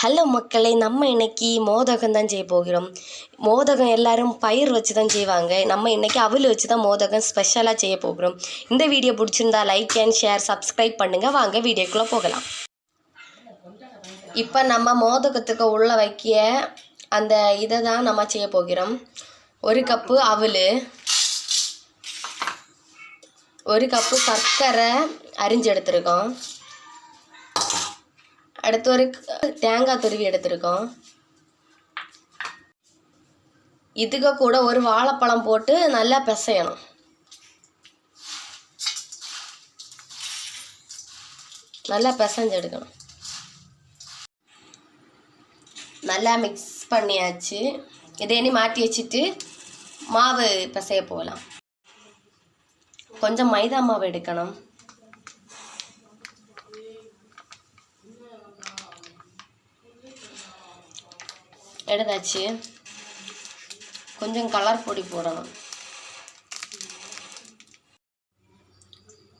Hello மக்களே நம்ம இன்னைக்கு மோதகம் தான் செய்ய போகிறோம். மோதகம் எல்லாரும் பயிர் வச்சு தான் செய்வாங்க. நம்ம இன்னைக்கு அவல் வச்சு தான் மோதகம் ஸ்பெஷலாக செய்ய போகிறோம். இந்த வீடியோ பிடிச்சிருந்தா லைக் அண்ட் ஷேர் சப்ஸ்கிரைப் பண்ணுங்கள் வாங்க வீடியோக்குள்ளே போகலாம். இப்போ நம்ம மோதகத்துக்கு உள்ள வைக்க அந்த இதை தான் நம்ம செய்ய போகிறோம். ஒரு கப்பு அவல் ஒரு கப்பு சர்க்கரை அரிஞ்சு எடுத்திருக்கோம். அடுத்து ஒரு தேங்காய் துருவி எடுத்திருக்கோம். இதுக்கு கூட ஒரு வாழைப்பழம் போட்டு நல்லா பிசையணும். நல்லா பிசைஞ்சு எடுக்கணும். நல்லா மிக்ஸ் பண்ணியாச்சு. இதை இனி மாட்டி வச்சுட்டு மாவு பிசைய போகலாம். கொஞ்சம் மைதா மாவு எடுக்கணும். எடுத்தாச்சு. கொஞ்சம் கலர் பொடி போடணும்.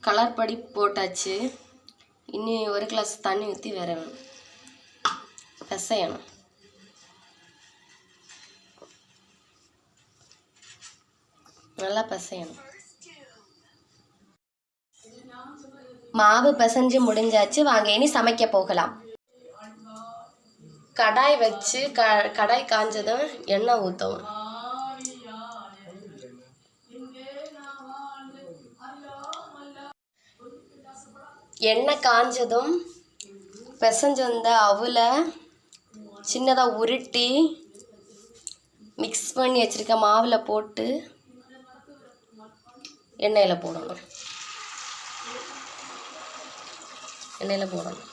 கலர் பொடி போட்டாச்சு. இனி ஒரு கிளாஸ் தண்ணி ஊற்றி வரணும் பிசையணும். நல்லா பிசையணும். மாவு பிசைஞ்சு முடிஞ்சாச்சு. வாங்க இனி சமைக்க போகலாம். கடாய் வச்சு க கடாய் காஞ்சதும் எண்ணெய் ஊற்றவும் எண்ணெய் காஞ்சதும் பிசைஞ்சு வந்த அவுல சின்னதாக உருட்டி மிக்ஸ் பண்ணி வச்சுருக்க மாவில் போட்டு எண்ணெயில் போடணும். எண்ணெயில் போடணும்.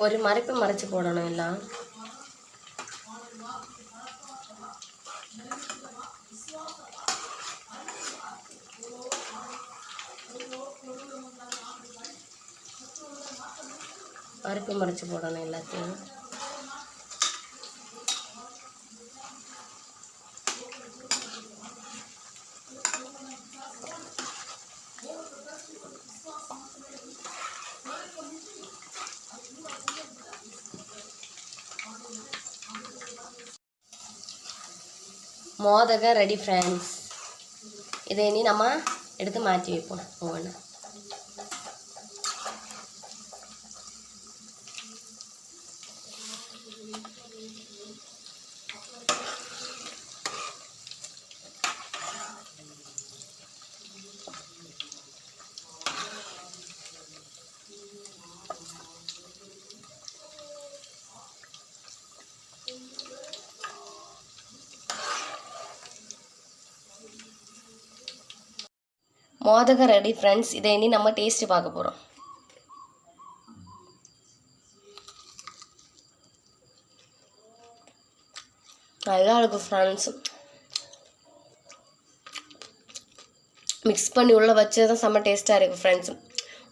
ஒரு மறைப்பு மறைச்சு போடணும் எல்லாம். மறைப்பு மறைச்சு போடணும் எல்லாத்தையும். மோதகம் ரெடி ஃப்ரெண்ட்ஸ் இதை இனி நம்ம எடுத்து மாற்றி வைப்போம். ஒவ்வொன்று மோதகம் ரெடி ஃப்ரெண்ட்ஸ் இதை இனி நம்ம டேஸ்ட்டு பார்க்க போகிறோம் நல்லா இருக்கும் ஃப்ரெண்ட்ஸ் மிக்ஸ் பண்ணி உள்ளே வச்சது தான் செம்ம டேஸ்ட்டாக இருக்குது ஃப்ரெண்ட்ஸ்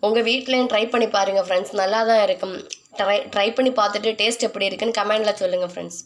உங்கள் வீட்லேயும் ட்ரை பண்ணி பாருங்கள் ஃப்ரெண்ட்ஸ் நல்லா தான் இருக்கும். ட்ரை ட்ரை பண்ணி பார்த்துட்டு டேஸ்ட் எப்படி இருக்குன்னு கமெண்டில் சொல்லுங்கள் ஃப்ரெண்ட்ஸ்